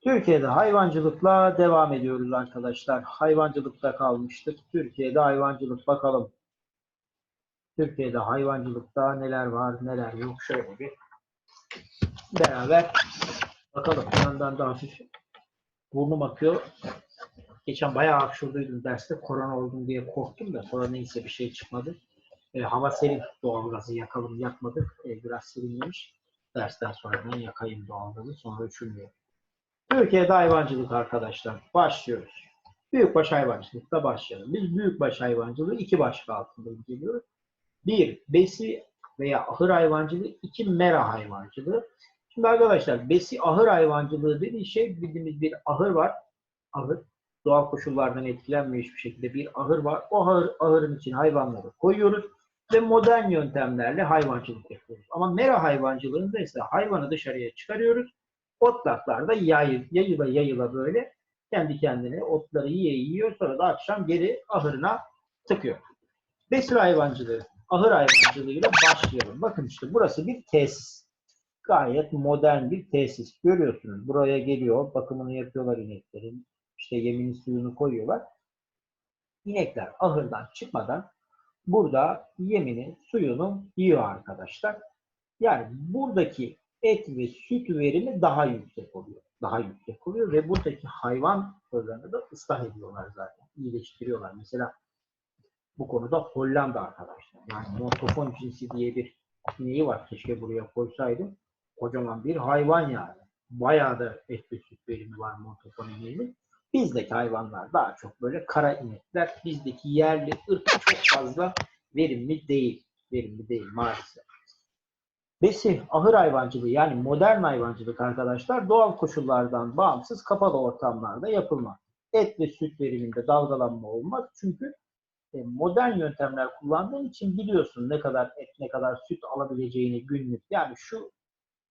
Türkiye'de hayvancılıkla devam ediyoruz arkadaşlar. Hayvancılıkta kalmıştık. Türkiye'de hayvancılık bakalım. Türkiye'de hayvancılıkta neler var neler yok şöyle bir beraber bakalım. Bir yandan da hafif burnum akıyor. Geçen bayağı hapşurduydum derste. Korona oldum diye korktum da sonra neyse bir şey çıkmadı. E, hava serin. Doğalgazı yakalım yakmadık. E, biraz serinlemiş. Dersten sonra ben yakayım doğalgazı. Sonra üşümüyor. Türkiye'de hayvancılık arkadaşlar. Başlıyoruz. Büyükbaş hayvancılıkta başlayalım. Biz büyükbaş hayvancılığı iki başlık altında inceliyoruz. Bir, besi veya ahır hayvancılığı. iki mera hayvancılığı. Şimdi arkadaşlar besi ahır hayvancılığı dediği şey bildiğimiz bir ahır var. Ahır. Doğal koşullardan etkilenmiyor hiçbir şekilde bir ahır var. O ahır, ahırın için hayvanları koyuyoruz ve modern yöntemlerle hayvancılık yapıyoruz. Ama mera hayvancılığında ise hayvanı dışarıya çıkarıyoruz. Otlaklarda yayı, yayıla yayıla böyle kendi kendine otları yiye yiyor sonra da akşam geri ahırına tıkıyor. Besir hayvancılığı, ahır hayvancılığıyla başlayalım. Bakın işte burası bir tesis. Gayet modern bir tesis. Görüyorsunuz buraya geliyor, bakımını yapıyorlar ineklerin. İşte yemini suyunu koyuyorlar. İnekler ahırdan çıkmadan burada yemini, suyunu yiyor arkadaşlar. Yani buradaki et ve süt verimi daha yüksek oluyor. Daha yüksek oluyor ve buradaki hayvan oranını da ıslah ediyorlar zaten. İyileştiriyorlar. Mesela bu konuda Hollanda arkadaşlar. Yani montofon cinsi diye bir ineği var. Keşke buraya koysaydım. Kocaman bir hayvan yani. Bayağı da et ve süt verimi var montofon ineğinin. Bizdeki hayvanlar daha çok böyle kara inekler. Bizdeki yerli ırk çok fazla verimli değil. Verimli değil maalesef. Besi, ahır hayvancılığı yani modern hayvancılık arkadaşlar doğal koşullardan bağımsız kapalı ortamlarda yapılmaz. Et ve süt veriminde dalgalanma olmaz. Çünkü e, modern yöntemler kullandığın için biliyorsun ne kadar et, ne kadar süt alabileceğini günlük. Yani şu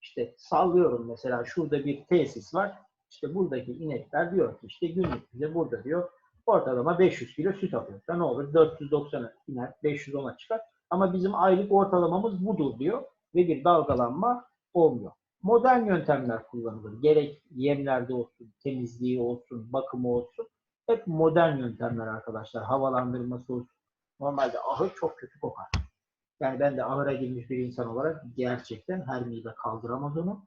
işte sallıyorum mesela şurada bir tesis var. İşte buradaki inekler diyor ki işte günlük bize burada diyor ortalama 500 kilo süt alıyor. Ne olur 490 iner 510'a çıkar. Ama bizim aylık ortalamamız budur diyor ve bir dalgalanma olmuyor. Modern yöntemler kullanılır. Gerek yemlerde olsun, temizliği olsun, bakımı olsun. Hep modern yöntemler arkadaşlar. Havalandırması olsun. Normalde ahır çok kötü kokar. Yani ben de ahıra girmiş bir insan olarak gerçekten her mide kaldıramaz onu.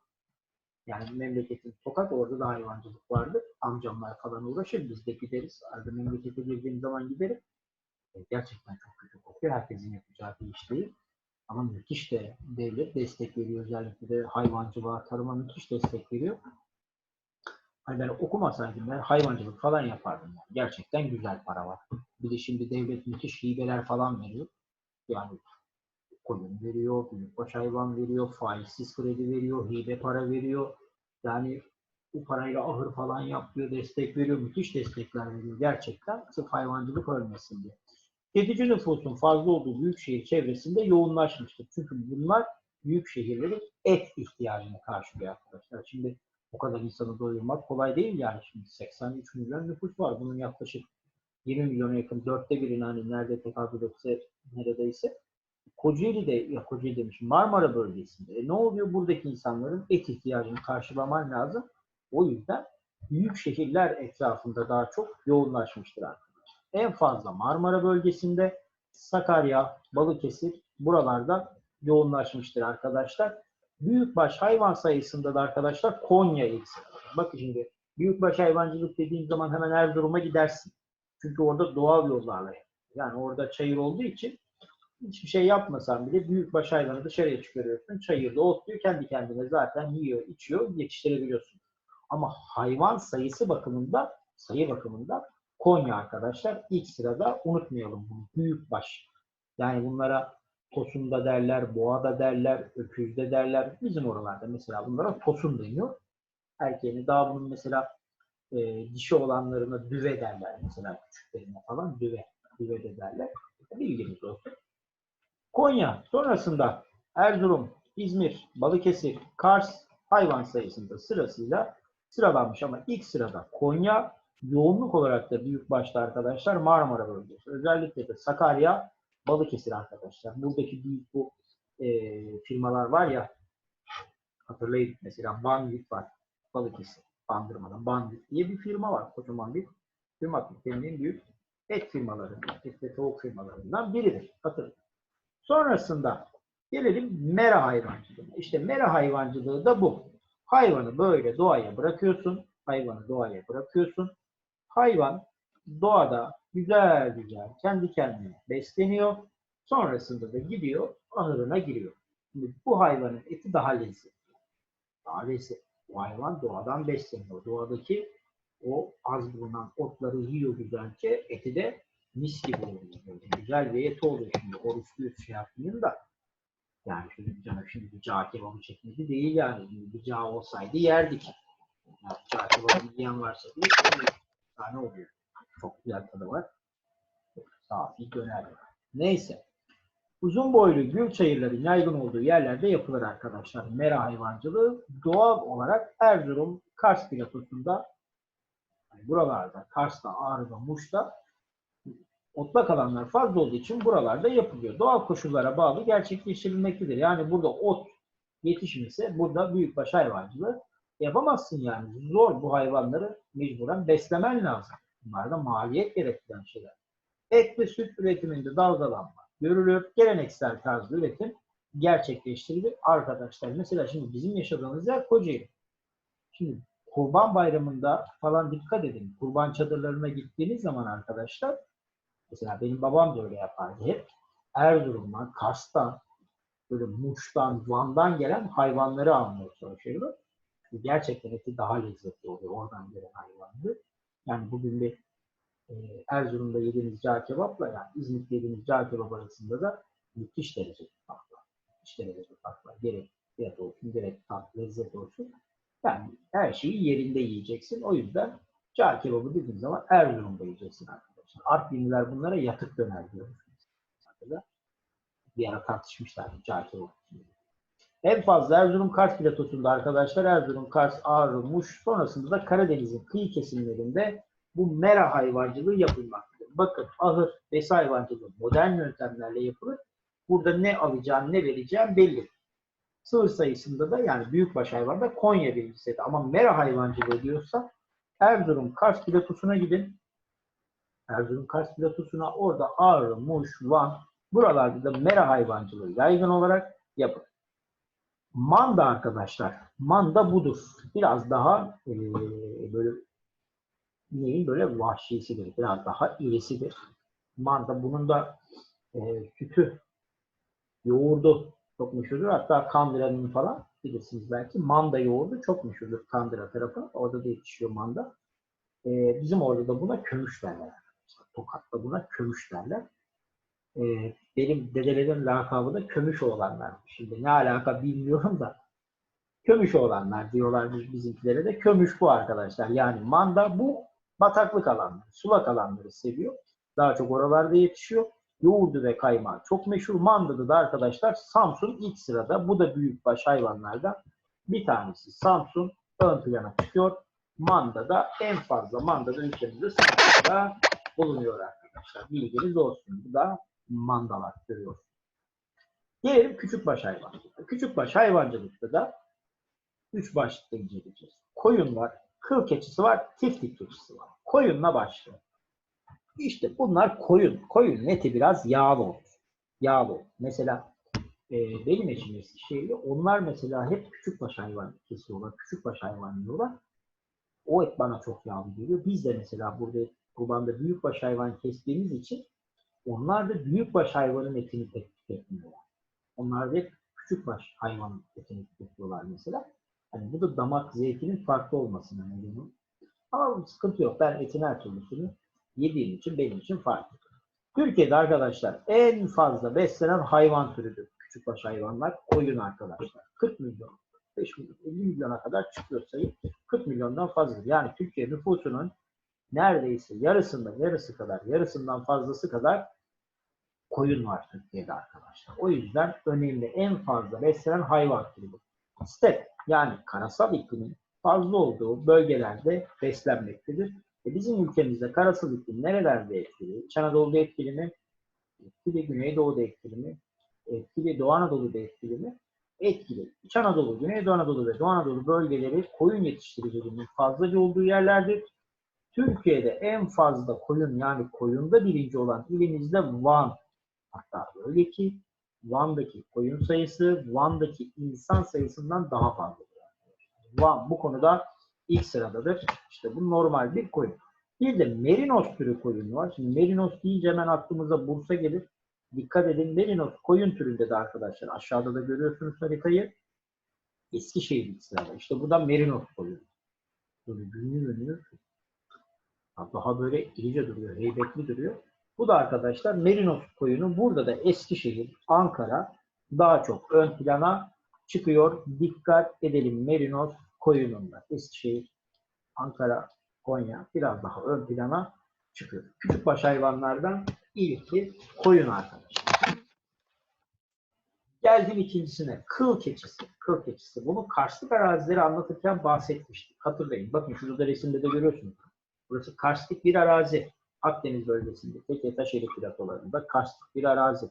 Yani memleketin sokak orada da hayvancılık vardı. Amcamlar falan uğraşır. Biz de gideriz. Arada memlekete girdiğim zaman giderim. E, Gerçekten çok kötü kokuyor. Herkesin yapacağı bir iş değil. Ama müthiş de devlet destek veriyor. Özellikle de hayvancılığa, tarıma müthiş destek veriyor. Hani ben okumasaydım ben hayvancılık falan yapardım. Yani. Gerçekten güzel para var. Bir de şimdi devlet müthiş hibeler falan veriyor. Yani koyun veriyor, büyükbaş hayvan veriyor, faizsiz kredi veriyor, hibe para veriyor. Yani bu parayla ahır falan yapıyor, destek veriyor, müthiş destekler veriyor gerçekten. Sırf hayvancılık ölmesin diye. Tüketici nüfusun fazla olduğu büyük şehir çevresinde yoğunlaşmıştır. Çünkü bunlar büyük şehirlerin et ihtiyacını karşılıyor arkadaşlar. Şimdi o kadar insanı doyurmak kolay değil yani. Şimdi 83 milyon nüfus var. Bunun yaklaşık 20 milyona yakın dörtte birini hani nerede tekabül etse neredeyse. Kocaeli'de, ya Kocaeli demişim Marmara bölgesinde. E ne oluyor? Buradaki insanların et ihtiyacını karşılaman lazım. O yüzden büyük şehirler etrafında daha çok yoğunlaşmıştır arkadaşlar en fazla Marmara bölgesinde, Sakarya, Balıkesir buralarda yoğunlaşmıştır arkadaşlar. Büyükbaş hayvan sayısında da arkadaşlar Konya sırada. Bakın şimdi büyükbaş hayvancılık dediğim zaman hemen Erzurum'a gidersin. Çünkü orada doğal yollarla yani orada çayır olduğu için hiçbir şey yapmasan bile büyükbaş hayvanı dışarıya çıkarıyorsun. Çayırda otluyor kendi kendine zaten yiyor, içiyor, yetiştirebiliyorsun. Ama hayvan sayısı bakımında, sayı bakımında Konya arkadaşlar ilk sırada unutmayalım bunu. Büyükbaş. Yani bunlara tosun da derler, boğa da derler, öküz de derler. Bizim oralarda mesela bunlara tosun deniyor. Erkeğini daha bunun mesela e, dişi olanlarına düve derler mesela küçüklerine falan düve. Düve de derler. Bilginiz olsun. Konya sonrasında Erzurum, İzmir, Balıkesir, Kars hayvan sayısında sırasıyla sıralanmış ama ilk sırada Konya, yoğunluk olarak da büyük başta arkadaşlar Marmara bölgesi. Özellikle de Sakarya, Balıkesir arkadaşlar. Buradaki büyük bu e, firmalar var ya hatırlayın mesela Banvit var Balıkesir. Bandırma'da Bandit diye bir firma var. Kocaman bir firma. Türkiye'nin en büyük et firmaları, et ve tavuk firmalarından biridir. Hatırlayın. Sonrasında gelelim mera hayvancılığına. İşte mera hayvancılığı da bu. Hayvanı böyle doğaya bırakıyorsun. Hayvanı doğaya bırakıyorsun. Hayvan doğada güzel güzel kendi kendine besleniyor. Sonrasında da gidiyor ahırına giriyor. Şimdi bu hayvanın eti daha lezzetli. Daha lezzetli. Bu hayvan doğadan besleniyor. Doğadaki o az bulunan otları yiyor güzelce. Eti de mis gibi oluyor. Güzel bir et oluyor. Şimdi oruçlu şey yapmayayım da yani şimdi canım şimdi bir cağ kebabı çekmedi değil yani. Bir cağ olsaydı yerdik. Yani cağ kebabı yiyen varsa bir tane oluyor. Çok güzel tadı var. Safi döner. Neyse. Uzun boylu gül çayırların yaygın olduğu yerlerde yapılır arkadaşlar. Mera hayvancılığı doğal olarak Erzurum, Kars platosunda yani buralarda, Kars'ta, Ağrı'da, Muş'ta otlak alanlar fazla olduğu için buralarda yapılıyor. Doğal koşullara bağlı gerçekleştirilmektedir. Yani burada ot yetişmese burada büyükbaş hayvancılığı yapamazsın yani. Zor bu hayvanları mecburen beslemen lazım. Bunlar da maliyet gerektiren şeyler. Et ve süt üretiminde dalgalanma görülür. Geleneksel tarzda üretim gerçekleştirilir. Arkadaşlar mesela şimdi bizim yaşadığımız yer Kocaeli. Şimdi Kurban Bayramı'nda falan dikkat edin. Kurban çadırlarına gittiğiniz zaman arkadaşlar mesela benim babam da öyle yapardı hep. Erzurum'dan, Kars'tan, böyle Muş'tan, Van'dan gelen hayvanları almaya çalışıyordu. Gerçekten eti daha lezzetli oluyor oradan gelen hayvandı. Yani bugün bir e, Erzurum'da yediğiniz cağ kebapla yani İzmit'te yediğiniz cağ kebap arasında da müthiş derecede fark var. Müthiş derecede fark var. Gerek fiyat olsun, gerek tat, lezzet olsun. Yani her şeyi yerinde yiyeceksin. O yüzden cağ kebabı dediğin zaman Erzurum'da yiyeceksin arkadaşlar. Artvinliler bunlara yatık döner diyoruz. Mesela bir ara tartışmışlar cağ kebabı. En fazla Erzurum Kars platosunda arkadaşlar Erzurum, Kars, Ağrı, Muş sonrasında da Karadeniz'in kıyı kesimlerinde bu mera hayvancılığı yapılmaktadır. Bakın ahır, besi hayvancılığı modern yöntemlerle yapılır. Burada ne alacağım, ne vereceğim belli. Sığır sayısında da yani büyükbaş hayvanda Konya birincisi. Ama mera hayvancılığı diyorsa Erzurum Kars platosuna gidin. Erzurum Kars platosuna orada Ağrı, Muş, Van buralarda da mera hayvancılığı yaygın olarak yapılır. Manda arkadaşlar. Manda budur. Biraz daha e, böyle neyin böyle vahşisidir. Biraz daha irisidir. Manda bunun da e, sütü, yoğurdu çok meşhurdur. Hatta Kandıra'nın falan bilirsiniz belki. Manda yoğurdu çok meşhurdur Kandıra tarafı. Orada da yetişiyor manda. E, bizim orada da buna kömüş derler. Tokat'ta buna kömüş derler. E, benim dedelerin lakabı da kömüş olanlar. Şimdi ne alaka bilmiyorum da kömüş olanlar diyorlar biz bizimkilere de. Kömüş bu arkadaşlar. Yani manda bu bataklık alanları, sulak alanları seviyor. Daha çok oralarda yetişiyor. Yoğurdu ve kaymağı çok meşhur. Mandada da arkadaşlar Samsun ilk sırada. Bu da büyükbaş hayvanlardan bir tanesi. Samsun ön plana çıkıyor. Mandada en fazla mandada ülkemizde Samsun'da bulunuyor arkadaşlar. Bilginiz olsun. Bu da mandalar görüyoruz. Gelelim küçükbaş hayvancılıkta. Küçükbaş hayvancılıkta da üç başlıkta inceleyeceğiz. Koyun var, kıl keçisi var, tiftik keçisi var. Koyunla başlıyor. İşte bunlar koyun. Koyun eti biraz yağlı olur. Yağlı olur. Mesela e, benim eşim Eskişehirli. Onlar mesela hep küçükbaş hayvan kesiyorlar. Küçükbaş hayvan yiyorlar. O et bana çok yağlı geliyor. Biz de mesela burada kurbanda büyükbaş hayvan kestiğimiz için onlar da büyükbaş hayvanın etini tüketmiyorlar. Onlar da küçükbaş hayvanın etini tüketiyorlar mesela. Hani bu da damak zevkinin farklı olmasına nedeni. Ama sıkıntı yok. Ben etin her türlüsünü yediğim için benim için farklı. Türkiye'de arkadaşlar en fazla beslenen hayvan türüdür. Küçükbaş hayvanlar koyun arkadaşlar. 40 milyon, 5 milyon, 50 milyona kadar çıkıyor sayı. 40 milyondan fazladır. Yani Türkiye nüfusunun neredeyse yarısından yarısı kadar, yarısından fazlası kadar koyun var Türkiye'de arkadaşlar. O yüzden önemli en fazla beslenen hayvan türü. Step yani karasal iklimin fazla olduğu bölgelerde beslenmektedir. E bizim ülkemizde karasal iklim nerelerde etkili? İç Anadolu'da etkili mi? Etkili, Güneydoğu'da etkili mi? Etkili, Doğu Anadolu'da etkili mi? etkili. İç Anadolu, Güneydoğu Anadolu ve Doğu Anadolu bölgeleri koyun yetiştiriciliğinin fazlaca olduğu yerlerdir. Türkiye'de en fazla koyun yani koyunda birinci olan ilimizde Van. Hatta öyle ki Van'daki koyun sayısı Van'daki insan sayısından daha fazladır. Van bu konuda ilk sıradadır. İşte bu normal bir koyun. Bir de merinos türü koyun var. Şimdi merinos deyince hemen aklımıza Bursa gelir. Dikkat edin merinos koyun türünde de arkadaşlar. Aşağıda da görüyorsunuz haritayı. Eskişehir ilk sırada. İşte burada merinos koyun. Böyle günlü günlü. Daha böyle irice duruyor, heybetli duruyor. Bu da arkadaşlar merinos koyunu. Burada da Eskişehir, Ankara daha çok ön plana çıkıyor. Dikkat edelim merinos koyununda. Eskişehir, Ankara, Konya biraz daha ön plana çıkıyor. Küçükbaş hayvanlardan ilki koyun arkadaşlar. Geldim ikincisine. Kıl keçisi. Kıl keçisi. Bunu karstik arazileri anlatırken bahsetmiştik. Hatırlayın. Bakın şurada resimde de görüyorsunuz. Burası karstik bir arazi. Akdeniz bölgesinde. Fethiye Taşeli platolarında karstik bir arazi.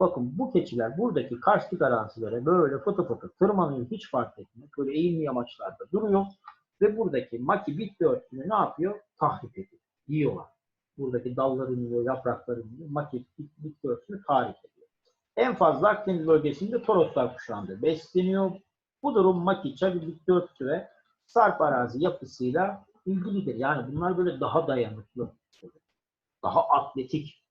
Bakın bu keçiler buradaki karstik arazilere böyle fıtı fıtı tırmanıyor. Hiç fark etmiyor. Böyle eğimli yamaçlarda duruyor. Ve buradaki maki bitki örtüsünü ne yapıyor? Tahrip ediyor. Yiyorlar. Buradaki dallarını yiyor, yapraklarını yiyor. Maki bitki örtüsünü tahrip ediyor. En fazla Akdeniz bölgesinde Toroslar kuşağında besleniyor. Bu durum maki, çabi bitki örtüsü ve sarp arazi yapısıyla ilgilidir. Yani bunlar böyle daha dayanıklı, daha atletik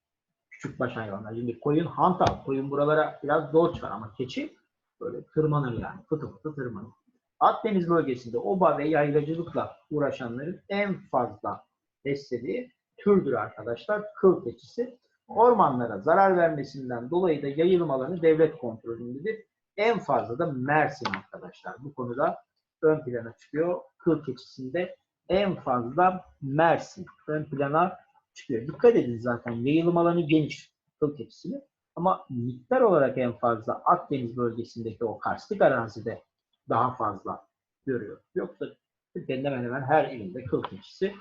küçükbaş hayvanlar. Şimdi koyun hantal, koyun buralara biraz zor çıkar ama keçi böyle tırmanır yani. Fıtı fıtı tırmanır. Akdeniz bölgesinde oba ve yaylacılıkla uğraşanların en fazla beslediği türdür arkadaşlar. Kıl keçisi. Ormanlara zarar vermesinden dolayı da yayılım alanı devlet kontrolündedir. En fazla da Mersin arkadaşlar. Bu konuda ön plana çıkıyor. Kıl keçisinde en fazla Mersin ön plana çıkıyor. Dikkat edin zaten yayılım alanı geniş kıl keçisini. Ama miktar olarak en fazla Akdeniz bölgesindeki o karstik arazide daha fazla görüyor. Yoksa Türkiye'nin hemen hemen her ilinde kıl keçisi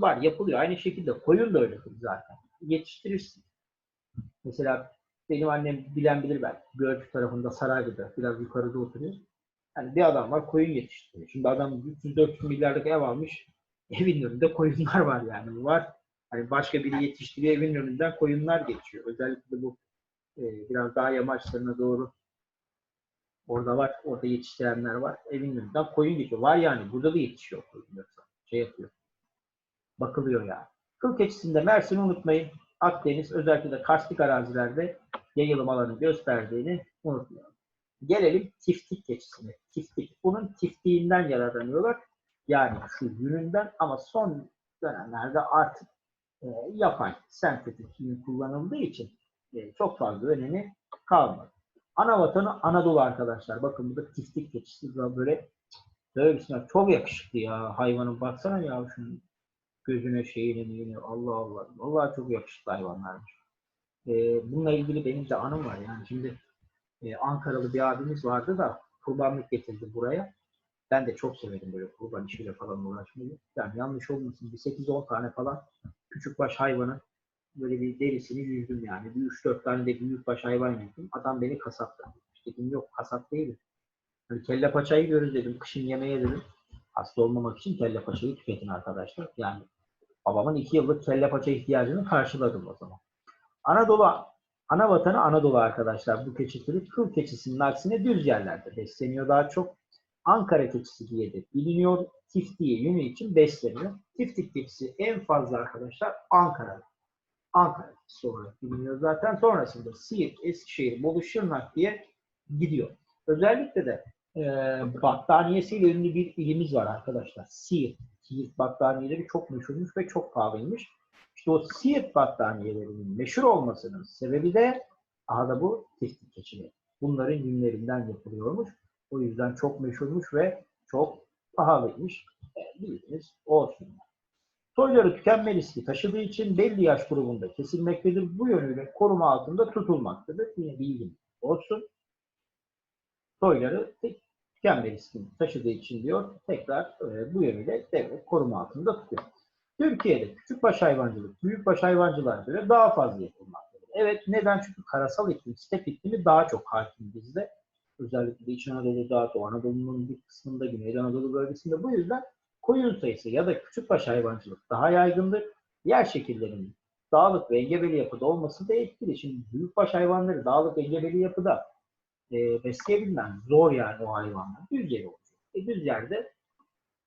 var. Yapılıyor. Aynı şekilde koyun da öyledir zaten. Yetiştirirsin. Mesela benim annem bilen bilir ben. Gölcük tarafında Saraylı'da biraz yukarıda oturuyor. Yani bir adam var koyun yetiştiriyor. Şimdi adam 300-400 milyarlık ev almış. Evin önünde koyunlar var yani. Var. Hani başka biri yetiştiriyor evin önünden koyunlar geçiyor. Özellikle bu e, biraz daha yamaçlarına doğru Orada var, orada yetiştirenler var. Evin önünden koyun geçiyor. Var yani, burada da yetişiyor koyun yoksa. Şey yapıyor. Bakılıyor yani. Kıl keçisinde Mersin'i unutmayın. Akdeniz özellikle de karstik arazilerde yayılım alanı gösterdiğini unutmayalım. Gelelim tiftik keçisine. Tiftik. Bunun tiftiğinden yararlanıyorlar. Yani şu yününden ama son dönemlerde artık e, yapay, sentetik yün kullanıldığı için e, çok fazla önemi kalmadı. Ana vatanı Anadolu arkadaşlar. Bakın burada tiftik keçisi böyle böyle bir çok yakışıklı ya hayvanın. Baksana ya şunun gözüne şeyine neyine. Allah Allah. Vallahi çok yakışıklı hayvanlarmış. Ee, bununla ilgili benim de anım var. Yani şimdi e, Ankaralı bir abimiz vardı da kurbanlık getirdi buraya. Ben de çok severim böyle kurban işiyle falan uğraşmayı. Yani yanlış olmasın bir 8-10 tane falan küçük baş hayvanın böyle bir derisini yüzdüm yani. Bir 3-4 tane de büyükbaş hayvan yüzdüm. Adam beni kasaptan. Dedim yok kasap değilim. Hani kelle paçayı görürüz dedim. Kışın yemeğe dedim. Hasta olmamak için kelle paçayı tüketin arkadaşlar. Yani babamın iki yıllık kelle paça ihtiyacını karşıladım o zaman. Anadolu, ana vatanı Anadolu arkadaşlar. Bu keçi kıl keçisinin aksine düz yerlerde besleniyor daha çok. Ankara keçisi diye de biliniyor. Tiftiği yünü için besleniyor. Tiftik keçisi en fazla arkadaşlar Ankara'da. Ankara keçisi olarak biliniyor zaten. Sonrasında Siirt, Eskişehir, Bolu, Şırnak diye gidiyor. Özellikle de e, battaniyesiyle ünlü bir ilimiz var arkadaşlar. Siirt. Siirt battaniyeleri çok meşhurmuş ve çok pahalıymış. İşte o Siirt battaniyelerinin meşhur olmasının sebebi de aha da bu tiftik keçileri. Bunların yünlerinden yapılıyormuş. O yüzden çok meşhurmuş ve çok pahalıymış. E, bildiğiniz olsun. Soyları tükenme riski taşıdığı için belli yaş grubunda kesilmektedir. Bu yönüyle koruma altında tutulmaktadır. Yine bilgin olsun. Soyları tükenme riskini taşıdığı için diyor tekrar e, bu yönüyle devlet koruma altında tutuyor. Türkiye'de küçükbaş hayvancılık büyükbaş hayvancılığa göre daha fazla yapılmaktadır. Evet neden? Çünkü karasal iklim, step iklimi daha çok hakim bizde. Özellikle de İç Anadolu'da, Doğu Anadolu'nun bir kısmında, Güney Anadolu bölgesinde. Bu yüzden koyun sayısı ya da küçükbaş hayvancılık daha yaygındır. Yer şekillerinin dağlık ve engebeli yapıda olması da etkili. Şimdi büyükbaş hayvanları dağlık engebeli yapıda e, besleyebilmen zor yani o hayvanlar. Düz yeri olacak. E, düz yerde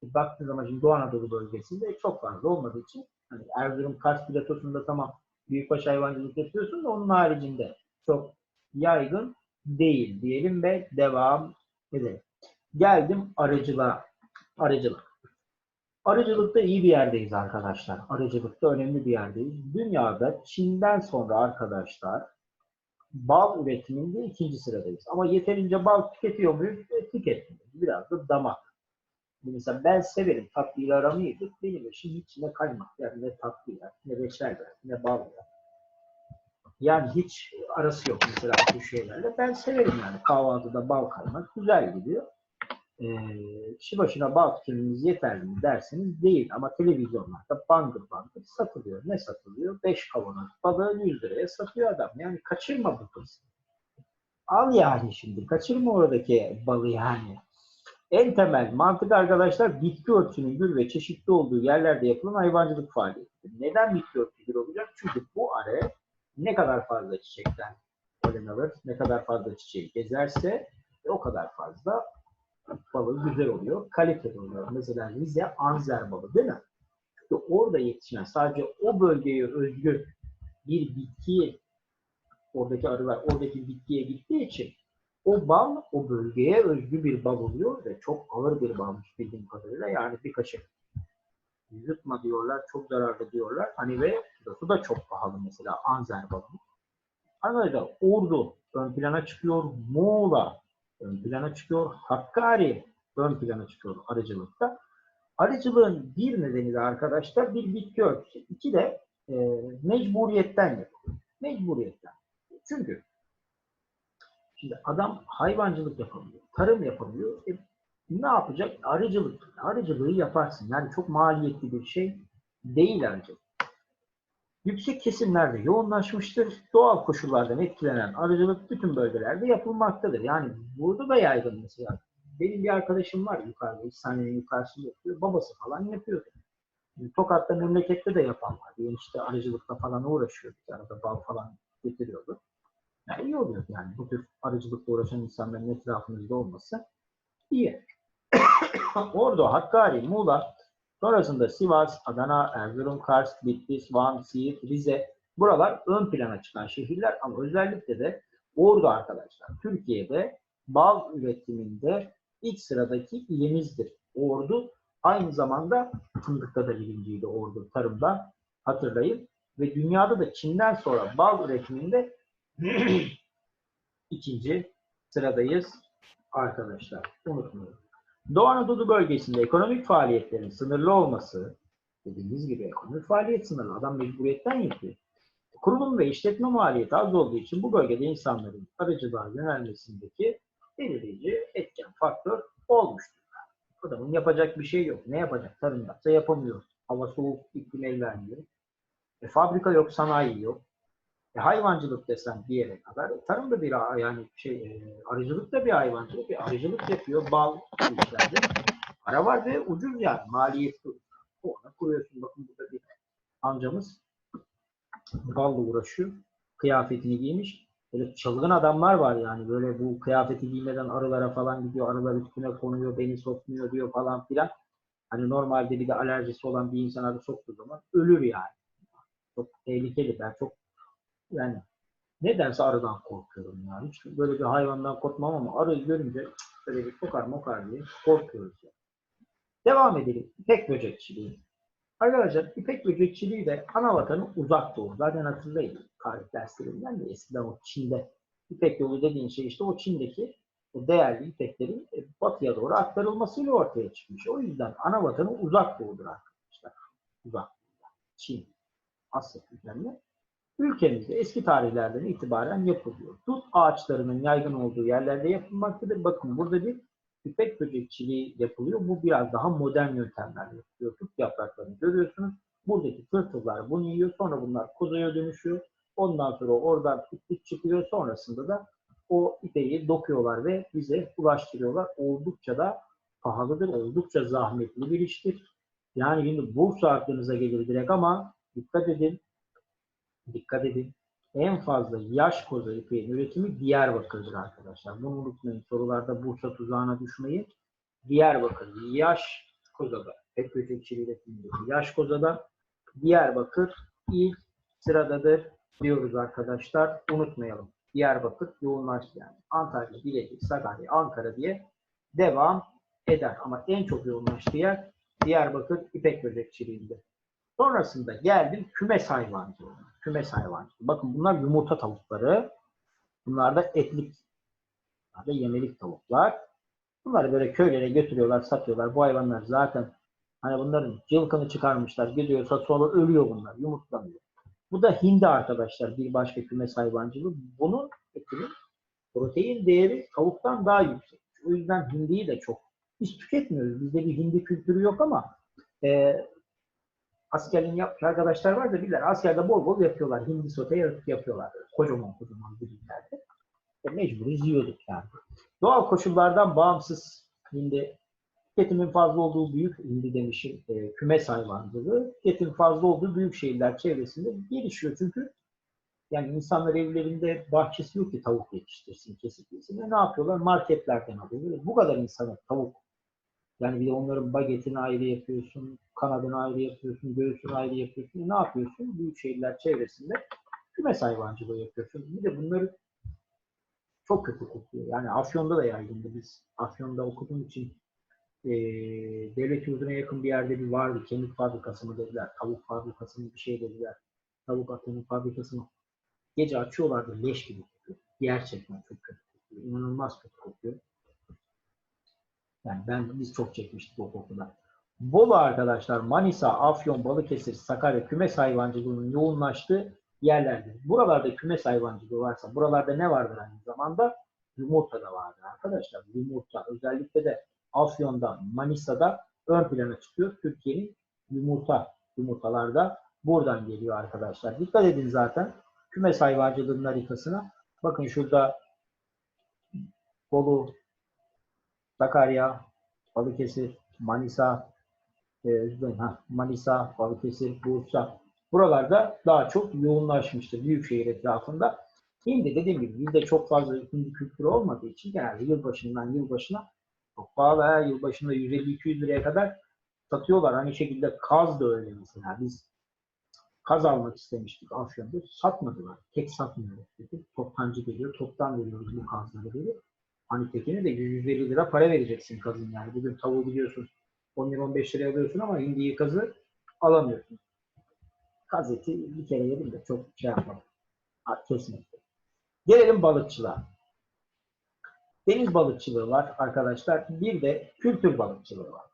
baktığın zaman şimdi Doğu Anadolu bölgesinde çok fazla olmadığı için hani Erzurum Kars platosunda tamam büyükbaş hayvancılık yapıyorsun da onun haricinde çok yaygın değil diyelim ve devam edelim. Geldim arıcılığa. Arıcılık. Arıcılıkta iyi bir yerdeyiz arkadaşlar. Arıcılıkta önemli bir yerdeyiz. Dünyada Çin'den sonra arkadaşlar bal üretiminde ikinci sıradayız. Ama yeterince bal tüketiyor muyuz? E, tüketmiyoruz. Biraz da damak. Mesela ben severim tatlıyla aramı yedik. Benim eşim içine kaymak yer, ne tatlı yer, ne reçel yer, ne bal yer. Yani hiç arası yok mesela bu şeylerle. Ben severim yani kahvaltıda bal kaymak güzel gidiyor. Ee, kişi başına bal tüketimimiz yeterli mi derseniz değil. Ama televizyonlarda bangır bangır satılıyor. Ne satılıyor? 5 kavanoz balığı 100 liraya satıyor adam. Yani kaçırma bu fırsatı. Al yani şimdi. Kaçırma oradaki balı yani. En temel mantık arkadaşlar bitki örtüsünün gül ve çeşitli olduğu yerlerde yapılan hayvancılık faaliyetidir. Neden bitki örtüsü olacak? Çünkü bu arı ne kadar fazla çiçekten polen alır, ne kadar fazla çiçeği gezerse o kadar fazla balığı güzel oluyor, kaliteli oluyor. Mesela Rize Anzer balı değil mi? Çünkü orada yetişen sadece o bölgeye özgü bir bitki oradaki arılar oradaki bitkiye gittiği için o bal o bölgeye özgü bir bal oluyor ve çok ağır bir balmış bildiğim kadarıyla. Yani bir kaşık yutma diyorlar, çok zararlı diyorlar. Hani ve kilosu da çok pahalı mesela Anzer balı. Arkadaşlar Ordu ön plana çıkıyor, Muğla ön plana çıkıyor, Hakkari ön plana çıkıyor arıcılıkta. Arıcılığın bir nedeni de arkadaşlar bir bitki örtüsü. İki de e, mecburiyetten yapılıyor. Mecburiyetten. Çünkü Şimdi adam hayvancılık yapamıyor, tarım yapamıyor. E, ne yapacak? Arıcılık. Arıcılığı yaparsın. Yani çok maliyetli bir şey değil arıcılık. Yüksek kesimlerde yoğunlaşmıştır. Doğal koşullardan etkilenen arıcılık bütün bölgelerde yapılmaktadır. Yani burada da yaygın mesela. Benim bir arkadaşım var yukarıda, İhsaniye'nin yukarısında yapıyor. Babası falan yapıyor. Tokat'ta memlekette de yapan var. Yani işte arıcılıkla falan uğraşıyor. Arada bal falan getiriyordu. Yani iyi oluyor yani bu tür arıcılıkla uğraşan insanların etrafımızda olması iyi. Ordu, Hakkari, Muğla, sonrasında Sivas, Adana, Erzurum, Kars, Bitlis, Van, Siirt, Rize buralar ön plana çıkan şehirler ama özellikle de Ordu arkadaşlar. Türkiye'de bal üretiminde ilk sıradaki ilimizdir. Ordu aynı zamanda fındıkta da birinciydi Ordu tarımda hatırlayın. Ve dünyada da Çin'den sonra bal üretiminde ikinci sıradayız arkadaşlar. Unutmayın. Doğu Anadolu bölgesinde ekonomik faaliyetlerin sınırlı olması, dediğimiz gibi ekonomik faaliyet sınırlı. Adam mecburiyetten yapıyor. Kurulum ve işletme maliyeti az olduğu için bu bölgede insanların aracılığa yönelmesindeki belirleyici etken faktör olmuştur. Adamın yapacak bir şey yok. Ne yapacak? Tarım yapsa yapamıyor. Hava soğuk, iklim el vermiyor. E, fabrika yok, sanayi yok. E, hayvancılık desem bir yere kadar. E, tarım da bir yani şey e, arıcılık da bir hayvancılık. E, arıcılık yapıyor. Bal işlerde. Para var ve ucuz yani. Maliyetli. Ona kuruyorsun. Bakın burada bir amcamız balla uğraşıyor. Kıyafetini giymiş. Böyle çılgın adamlar var yani. Böyle bu kıyafeti giymeden arılara falan gidiyor. Arılar üstüne konuyor. Beni sokmuyor diyor falan filan. Hani normalde bir de alerjisi olan bir insan arı soktuğu zaman ölür yani. Çok tehlikeli. Ben çok yani nedense arıdan korkuyorum yani. Hiç böyle bir hayvandan korkmam ama arıyı görünce böyle bir kokar mokar diye korkuyoruz. Yani. Devam edelim. İpek böcekçiliği. Arkadaşlar ipek böcekçiliği de ana vatanı uzak doğu. Zaten hatırlayın tarih derslerinden de eskiden o Çin'de ipek yolu dediğin şey işte o Çin'deki o değerli ipeklerin e, batıya doğru aktarılmasıyla ortaya çıkmış. O yüzden ana vatanı uzak doğudur arkadaşlar. Uzak doğu. Çin, Asya üzerinde ülkemizde eski tarihlerden itibaren yapılıyor. Dut ağaçlarının yaygın olduğu yerlerde yapılmaktadır. Bakın burada bir ipek böcekçiliği yapılıyor. Bu biraz daha modern yöntemlerle yapılıyor. Dut yapraklarını görüyorsunuz. Buradaki tırtıllar bunu yiyor. Sonra bunlar kozaya dönüşüyor. Ondan sonra oradan tut çıkıyor. Sonrasında da o ipeyi dokuyorlar ve bize ulaştırıyorlar. Oldukça da pahalıdır, oldukça zahmetli bir iştir. Yani şimdi Bursa aklınıza gelir direkt ama dikkat edin, dikkat edin. En fazla yaş koza ipeğin üretimi Diyarbakır'dır arkadaşlar. Bunu unutmayın. Sorularda Bursa tuzağına düşmeyin. Diyarbakır yaş kozada, pek böcekçili yaş kozada Diyarbakır ilk sıradadır diyoruz arkadaşlar. Unutmayalım. Diyarbakır yoğunlaştı yani. Antalya, Bilecik, Sakarya, Ankara diye devam eder. Ama en çok yoğunlaştığı yer Diyarbakır İpek böcekçiliğinde. Sonrasında geldim kümes hayvancılığına. Kümes hayvancılığı. Bakın bunlar yumurta tavukları. Bunlar da etlik. Bunlar da yemelik tavuklar. Bunları böyle köylere götürüyorlar, satıyorlar. Bu hayvanlar zaten hani bunların cılkını çıkarmışlar. Gidiyorsa sonra ölüyor bunlar. Yumurtlamıyor. Bu da hindi arkadaşlar. Bir başka kümes hayvancılığı. Bunun etinin protein değeri tavuktan daha yüksek. O yüzden hindiyi de çok biz tüketmiyoruz. Bizde bir hindi kültürü yok ama e, askerin yaptığı arkadaşlar var da bilirler. Askerde bol bol yapıyorlar. Hindi sote yapıyorlar. Kocaman kocaman dilimlerde. E, mecbur yiyorduk yani. Doğal koşullardan bağımsız hindi tüketimin fazla olduğu büyük hindi demişim e, kümes hayvancılığı tüketimin fazla olduğu büyük şehirler çevresinde gelişiyor. Çünkü yani insanlar evlerinde bahçesi yok ki tavuk yetiştirsin, kesip yesin. E ne yapıyorlar? Marketlerden alıyorlar. Bu kadar insana tavuk. Yani bir de onların bagetini ayrı yapıyorsun, kanadını ayrı yapıyorsun, göğsünü ayrı yapıyorsun. E ne yapıyorsun? Büyük şehirler çevresinde kümes hayvancılığı yapıyorsun. Bir de bunları çok kötü kokuyor. Yani Afyon'da da yaygındı. Biz Afyon'da okuduğum için e, devlet yurduna yakın bir yerde bir vardı. Kemik fabrikası mı dediler, tavuk fabrikası mı bir şey dediler. Tavuk atının fabrikası mı? Gece açıyorlardı leş gibi kokuyor. Gerçekten çok kötü kokuyor. İnanılmaz kötü kokuyor. Yani ben biz çok çekmiştik o kokudan. Bolu arkadaşlar Manisa, Afyon, Balıkesir, Sakarya kümes hayvancılığının yoğunlaştığı yerlerdir. Buralarda kümes hayvancılığı varsa buralarda ne vardır aynı zamanda? Yumurta da vardır arkadaşlar. Yumurta özellikle de Afyon'da, Manisa'da ön plana çıkıyor. Türkiye'nin yumurta yumurtalarda buradan geliyor arkadaşlar. Dikkat edin zaten kümes hayvancılığının haritasına. Bakın şurada Bolu, Sakarya, Balıkesir, Manisa, e, Manisa, Balıkesir, Bursa. Buralarda daha çok yoğunlaşmıştır büyükşehir etrafında. Hindi dediğim gibi bizde çok fazla hindi kültürü olmadığı için genelde yılbaşından yılbaşına çok pahalı. Ha, yılbaşında 150-200 liraya kadar satıyorlar. Aynı şekilde kaz da öyle mesela. Biz kaz almak istemiştik Afyon'da. Satmadılar. Tek satmıyoruz dedi. Toptancı geliyor. Toptan veriyoruz bu kazları dedi. Hani tekini de 150 lira para vereceksin kazın yani. Bugün tavuğu biliyorsun 10 lira 15 liraya alıyorsun ama hindiyi kazı alamıyorsun. Kaz eti bir kere yedim de çok şey yapmadım. Kesinlikle. Gelelim balıkçılığa. Deniz balıkçılığı var arkadaşlar. Bir de kültür balıkçılığı var.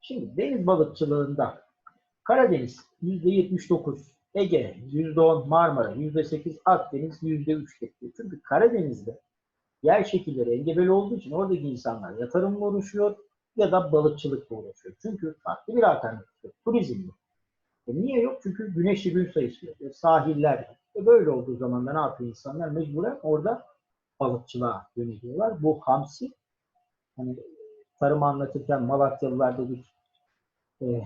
Şimdi deniz balıkçılığında Karadeniz %79, Ege %10, Marmara %8, Akdeniz %3 getiriyor. Çünkü Karadeniz'de yer şekilleri engebeli olduğu için oradaki insanlar ya tarımla uğraşıyor ya da balıkçılıkla uğraşıyor. Çünkü farklı bir alternatif yok. Turizm yok. E niye yok? Çünkü güneşli gün sayısı yok. E sahiller yok. E böyle olduğu zaman da ne yapıyor insanlar? Mecburen orada balıkçılığa yöneliyorlar. Bu hamsi hani tarım anlatırken Malatyalılar dedik e,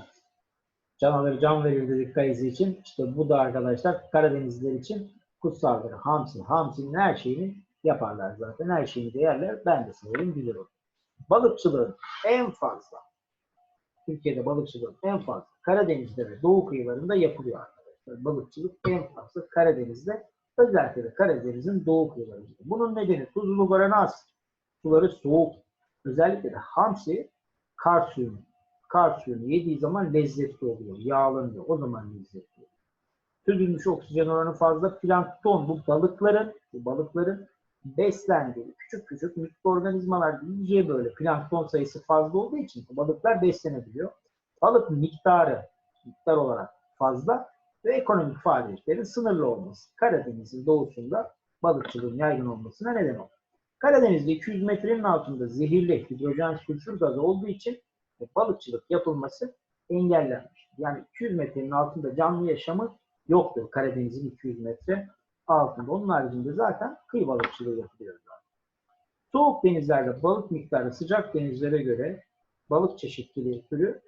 canavarı can verir dedik kayısı için. İşte bu da arkadaşlar Karadenizliler için kutsaldır. Hamsi. Hamsinin her şeyini yaparlar zaten. Her şeyini de yerler. Ben de severim. Güzel olur. Balıkçılığın en fazla Türkiye'de balıkçılığın en fazla Karadeniz'de ve Doğu kıyılarında yapılıyor arkadaşlar. Balıkçılık en fazla Karadeniz'de özellikle de Karadeniz'in Doğu kıyılarında. Bunun nedeni tuzluluk oranı. Suları soğuk. Özellikle de hamsi kar suyunu. Kar suyunu yediği zaman lezzetli oluyor. Yağlanıyor. O zaman lezzetli oluyor. Süzülmüş oksijen oranı fazla. Plankton bu balıkların bu balıkların beslendiği küçük küçük mikroorganizmalar yiyeceği böyle plankton sayısı fazla olduğu için balıklar beslenebiliyor. Balık miktarı miktar olarak fazla ve ekonomik faaliyetlerin sınırlı olması. Karadeniz'in doğusunda balıkçılığın yaygın olmasına neden oldu. Karadeniz'de 200 metrenin altında zehirli hidrojen sülfür gazı olduğu için balıkçılık yapılması engellenmiş. Yani 200 metrenin altında canlı yaşamı yoktur Karadeniz'in 200 metre altında. Onun haricinde zaten kıyı balıkçılığı yapılıyor. Soğuk denizlerde balık miktarı sıcak denizlere göre balık çeşitliliği türü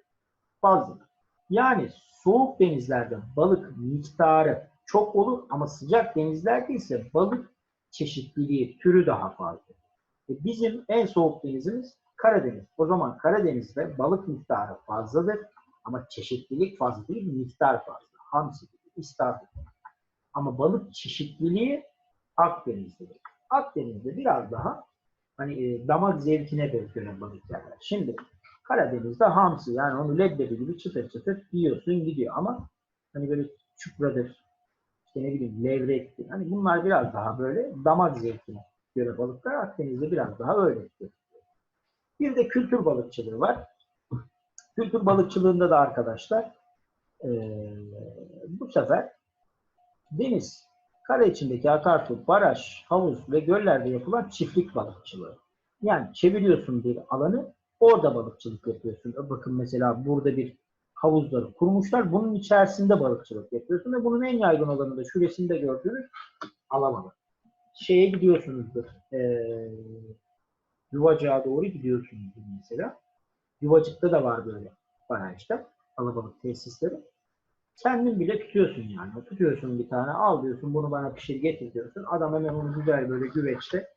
fazladır. Yani soğuk denizlerde balık miktarı çok olur ama sıcak denizlerde ise balık çeşitliliği türü daha fazla. E bizim en soğuk denizimiz Karadeniz. O zaman Karadeniz'de balık miktarı fazladır ama çeşitlilik fazla değil, miktar fazla. Hamsi gibi. Ama balık çeşitliliği Akdeniz'dedir. Akdeniz'de biraz daha hani e, damak zevkine göre balık yerler. Şimdi Karadeniz'de hamsi yani onu leblebi gibi çıtır çıtır yiyorsun gidiyor ama hani böyle çupradır, işte ne bileyim levrektir. Hani bunlar biraz daha böyle damak zevkine göre balıklar. Akdeniz'de biraz daha öyle. Bir de kültür balıkçılığı var. Kültür balıkçılığında da arkadaşlar eee, bu sefer deniz, kara içindeki akarsu, baraj, havuz ve göllerde yapılan çiftlik balıkçılığı. Yani çeviriyorsun bir alanı, orada balıkçılık yapıyorsun. Bakın mesela burada bir havuzları kurmuşlar. Bunun içerisinde balıkçılık yapıyorsun ve bunun en yaygın olanı da şu resimde gördüğünüz alabalık. Şeye gidiyorsunuzdur. Eee Yuvacığa doğru gidiyorsunuzdur mesela. Yuvacıkta da var böyle barajda alabalık tesisleri. Kendin bile tutuyorsun yani. Tutuyorsun bir tane al diyorsun bunu bana pişir getir diyorsun. Adam hemen onu güzel böyle güveçte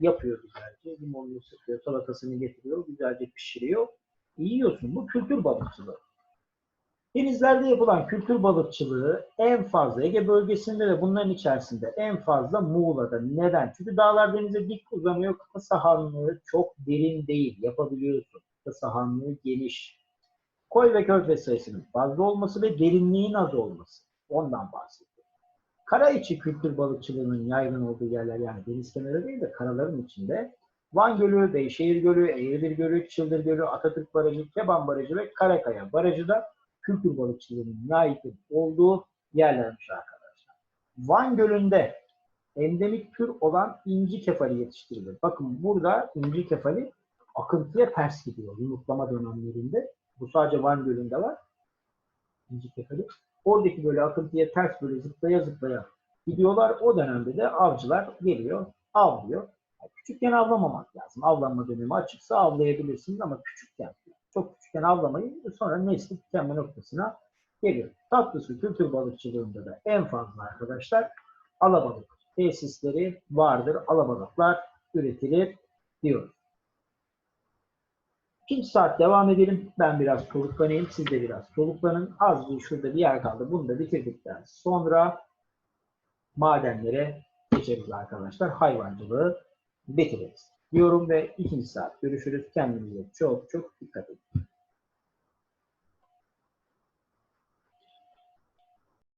yapıyor güzelce. Limonunu sıkıyor, salatasını getiriyor, güzelce pişiriyor. Yiyorsun. Bu kültür balıkçılığı. Denizlerde yapılan kültür balıkçılığı en fazla Ege bölgesinde ve bunların içerisinde en fazla Muğla'da. Neden? Çünkü dağlar denize dik uzanıyor. Kıta sahanlığı çok derin değil. Yapabiliyorsun. Kıta sahanlığı geniş. Koy ve körfez sayısının fazla olması ve derinliğin az olması. Ondan bahsediyorum. Kara içi kültür balıkçılığının yaygın olduğu yerler yani deniz kenarı değil de karaların içinde Van Gölü, Beyşehir Gölü, Eğridir Gölü, Çıldır Gölü, Atatürk Barajı, Keban Barajı ve Karakaya Barajı da kültür balıkçılığının yaygın olduğu yerlermiş arkadaşlar. Van Gölü'nde endemik tür olan inci kefali yetiştirilir. Bakın burada inci kefali akıntıya ters gidiyor yumurtlama dönemlerinde. Bu sadece Van Gölü'nde var. İnci kefali. Oradaki böyle akıntıya ters böyle zıplaya zıplaya gidiyorlar. O dönemde de avcılar geliyor, avlıyor. Küçükken avlamamak lazım. Avlanma dönemi açıksa avlayabilirsiniz ama küçükken çok küçükken avlamayın. Sonra nesli tükenme noktasına geliyor. Tatlısu kültür balıkçılığında da en fazla arkadaşlar alabalık tesisleri vardır. Alabalıklar üretilir diyoruz. İkinci saat devam edelim. Ben biraz soluklanayım. Siz de biraz soluklanın. Az bir şurada bir yer kaldı. Bunu da bitirdikten sonra madenlere geçeriz arkadaşlar. Hayvancılığı bitiririz. Diyorum ve ikinci saat görüşürüz. Kendinize çok çok dikkat edin.